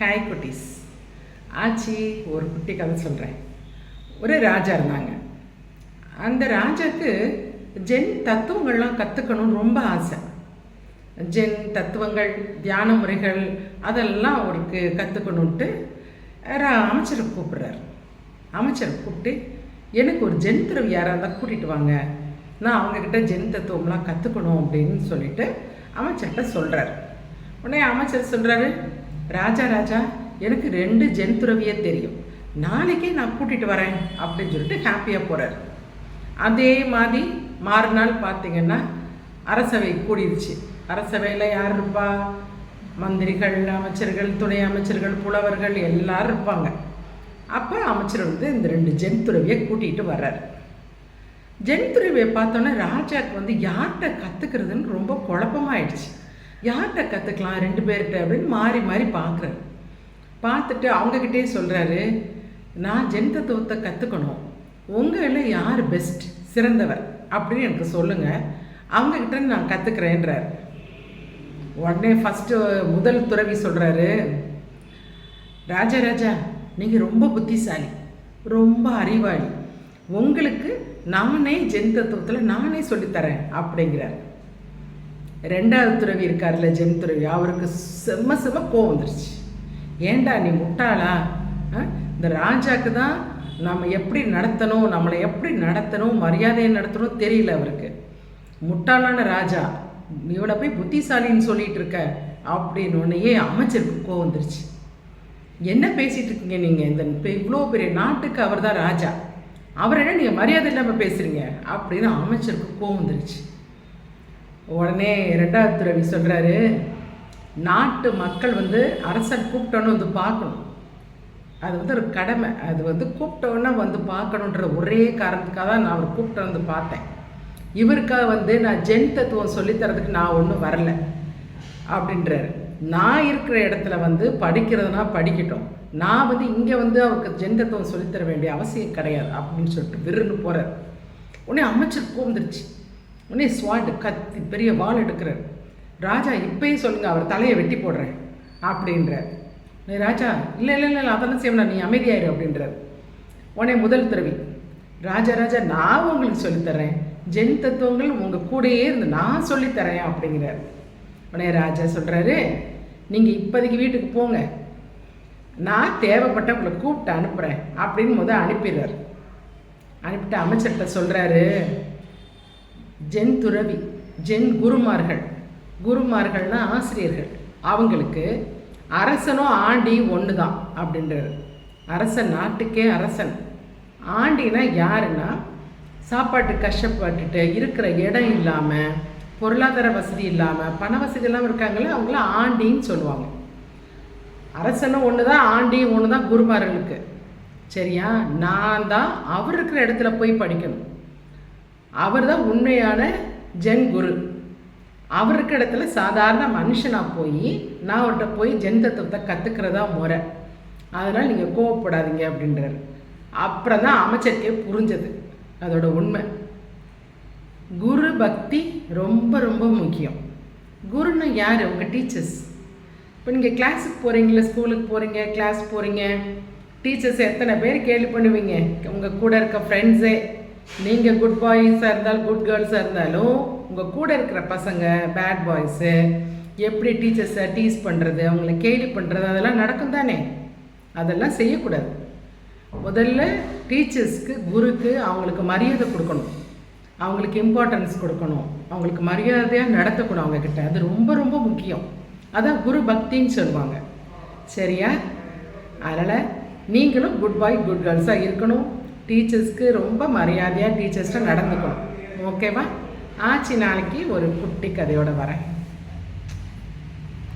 Hi குட்டீஸ் ஆச்சி ஒரு குட்டி கதை சொல்கிறேன் ஒரு ராஜா இருந்தாங்க. அந்த ராஜாக்கு ஜென் தத்துவங்கள்லாம் கற்றுக்கணும்னு ரொம்ப ஆசை. ஜென் தத்துவங்கள் தியான முறைகள் அதெல்லாம் அவருக்கு கற்றுக்கணுன்ட்டு அமைச்சரை கூப்பிட்றாரு. அமைச்சரை கூப்பிட்டு எனக்கு ஒரு ஜென் துறவி யாராக இருந்தால் கூட்டிகிட்டு வாங்க. நான் அவங்கக்கிட்ட ஜென் தத்துவம்லாம் கற்றுக்கணும் அப்படின்னு சொல்லிட்டு அமைச்சர்கிட்ட சொல்கிறார் உடனே அமைச்சர் சொல்கிறாரு ராஜா ராஜா எனக்கு ரெண்டு ஜென் துறவியே தெரியும். நாளைக்கே நான் கூட்டிகிட்டு வரேன் அப்படின்னு சொல்லிட்டு ஹாப்பியாக போகிறார் அதே மாதிரி மறுநாள் பார்த்தீங்கன்னா அரசவை கூடிருச்சு. அரசவையில் யார் இருப்பா? மந்திரிகள் அமைச்சர்கள் துணை அமைச்சர்கள் புலவர்கள் எல்லாரும் இருப்பாங்க. அப்போ அமைச்சர் வந்து இந்த ரெண்டு ஜென் துறவியை கூட்டிகிட்டு வர்றார். ஜென் துறவியை பார்த்தோன்னே ராஜாவுக்கு வந்து யார்கிட்ட கற்றுக்கிறதுன்னு ரொம்ப குழப்பமாயிடுச்சு. யார்கிட்ட கற்றுக்கலாம் ரெண்டு பேர்கிட்ட அப்படின்னு மாறி மாறி பார்க்குறாரு. பார்த்துட்டு அவங்கக்கிட்டே சொல்கிறாரு நான் ஜென் தத்துவத்தை கற்றுக்கணும் உங்களில் யார் பெஸ்ட் சிறந்தவர். அப்படின்னு எனக்கு சொல்லுங்கள் அவங்கக்கிட்ட நான் கற்றுக்கிறேன்றார் உடனே ஃபஸ்ட்டு முதல் துறவி சொல்கிறாரு ராஜா நீங்கள் ரொம்ப புத்திசாலி ரொம்ப அறிவாளி. உங்களுக்கு நானே ஜென் தத்துவத்தில் நானே சொல்லித்தரேன் அப்படிங்கிறார். ரெண்டாவது துறவி இருக்கார்ல ஜெம் துறவி அவருக்கு செம்ம செம்ம கோவம் வந்துருச்சு. ஏண்டா நீ முட்டாளா? இந்த ராஜாக்கு தான் நம்ம எப்படி நடத்தணும் நம்மளை எப்படி நடத்தணும் மரியாதையை நடத்தணும் தெரியல அவருக்கு. முட்டாளான ராஜா இவளை போய் புத்திசாலின்னு சொல்லிட்டு இருக்க அப்படின்னு உடனேயே அமைச்சருக்கு கோவம் வந்துருச்சு. என்ன பேசிகிட்டு இருக்கீங்க நீங்கள் இந்த இப்போ இவ்வளோ பெரிய நாட்டுக்கு அவர் தான் ராஜா. அவர் என்ன நீங்கள் மரியாதை இல்லாமல் பேசுகிறீங்க அப்படின்னு அமைச்சருக்கு கோவம் வந்துருச்சு. உடனே ரெண்டாவது துறவி சொல்கிறாரு நாட்டு மக்கள் வந்து அரசன் கூப்பிட்டோன்னு வந்து பார்க்கணும். அது வந்து ஒரு கடமை. அது வந்து கூப்பிட்டோன்னே வந்து பார்க்கணுன்ற ஒரே காரணத்துக்காக தான் நான் அவர் கூப்பிட்டு வந்து பார்த்தேன். இவருக்காக வந்து நான் ஜென் தத்துவம் சொல்லித்தரதுக்கு நான் ஒன்றும் வரல. அப்படின்றாரு. நான் இருக்கிற இடத்துல வந்து படிக்கிறதுனா படிக்கட்டும். நான் வந்து இங்கே வந்து அவருக்கு ஜென் தத்துவம் சொல்லித்தர வேண்டிய அவசியம் கிடையாது. அப்படின்னு சொல்லிட்டு விருன்னு போகிறார் உடனே அமைச்சர் கூந்துருச்சு உடனே ஸ்வாட் கத்தி பெரிய வால் எடுக்கிறார். ராஜா இப்பயும் சொல்லுங்கள் அவர் தலையை வெட்டி போடுறேன் அப்படின்றார். ராஜா இல்லை இல்லை இல்லை அதெல்லாம் செய்யணும் நீ அமைதியாயிரு அப்படின்றார். உடனே முதல் துறவி. ராஜா ராஜா நான் உங்களுக்கு சொல்லித்தரேன் ஜென் தத்துவங்கள் உங்கள் கூடயே இருந்து நான் சொல்லித்தரேன் அப்படிங்கிறார். உடனே ராஜா சொல்கிறாரு நீங்கள் இப்போதைக்கு வீட்டுக்கு போங்க. நான் தேவைப்பட்ட உங்களை கூப்பிட்டு அனுப்புகிறேன் அப்படின்னு முதல் அனுப்பிடுறார். அனுப்பிட்டு அமைச்சர்கிட்ட சொல்கிறாரு ஜென் துறவி ஜென் குருமார்கள். குருமார்கள்னா ஆசிரியர்கள். அவங்களுக்கு அரசனும் ஆண்டி ஒன்று தான் அப்படின்றது அரசன் நாட்டுக்கே அரசன். ஆண்டினா யாருன்னா சாப்பாட்டு கஷ்டப்பட்டுட்டு இருக்கிற இடம் இல்லாமல் பொருளாதார வசதி இல்லாமல் பண வசதி இல்லாமல் இருக்காங்களே அவங்கள ஆண்டின்னு சொல்லுவாங்க. அரசனும் ஒன்று தான் ஆண்டி ஒன்று தான் குருமார்களுக்கு. சரியா? நான் தான் அவர் இருக்கிற இடத்துல போய் படிக்கணும். அவர் தான் உண்மையான ஜென் குரு. அவர் இடத்துல சாதாரண மனுஷனாக போய் நான் அவர்கிட்ட போய் ஜென் தத்துவத்தை கற்றுக்கிறதா முறை. அதனால் நீங்கள் கோவப்படாதீங்க அப்படின்றார். அப்புறம் தான் அமைச்சருக்கே புரிஞ்சது. அதோட உண்மை. குரு பக்தி ரொம்ப ரொம்ப முக்கியம். குருன்னு யார்? உங்கள் டீச்சர்ஸ். இப்போ நீங்கள் கிளாஸுக்கு போகிறீங்களா ஸ்கூலுக்கு போகிறீங்க கிளாஸ் போகிறீங்க டீச்சர்ஸ் எத்தனை பேர் கேள்வி பண்ணுவீங்க? உங்கள் கூட இருக்க ஃப்ரெண்ட்ஸே நீங்கள் குட் பாய்ஸாக இருந்தாலும் குட் கேர்ள்ஸாக இருந்தாலும் உங்கள் கூட இருக்கிற பசங்க பேட் பாய்ஸு எப்படி டீச்சர்ஸை டீஸ் பண்ணுறது அவங்கள கேலி பண்ணுறது அதெல்லாம் நடக்கும் தானே? அதெல்லாம் செய்யக்கூடாது. முதல்ல டீச்சர்ஸ்க்கு குருக்கு அவங்களுக்கு மரியாதை கொடுக்கணும். அவங்களுக்கு இம்பார்ட்டன்ஸ் கொடுக்கணும். அவங்களுக்கு மரியாதையாக நடத்தக்கூடும் அவங்கக்கிட்ட அது ரொம்ப ரொம்ப முக்கியம். அதான் குரு பக்தின்னு சொல்லுவாங்க. சரியா? அதனால் நீங்களும் குட் பாய் குட் கேர்ள்ஸாக இருக்கணும். டீச்சர்ஸ்க்கு ரொம்ப மரியாதையாக டீச்சர்ஸ்ட்டு நடந்துக்கணும். ஓகேவா? ஆச்சு நாளைக்கு ஒரு குட்டி கதையோடு வரேன்.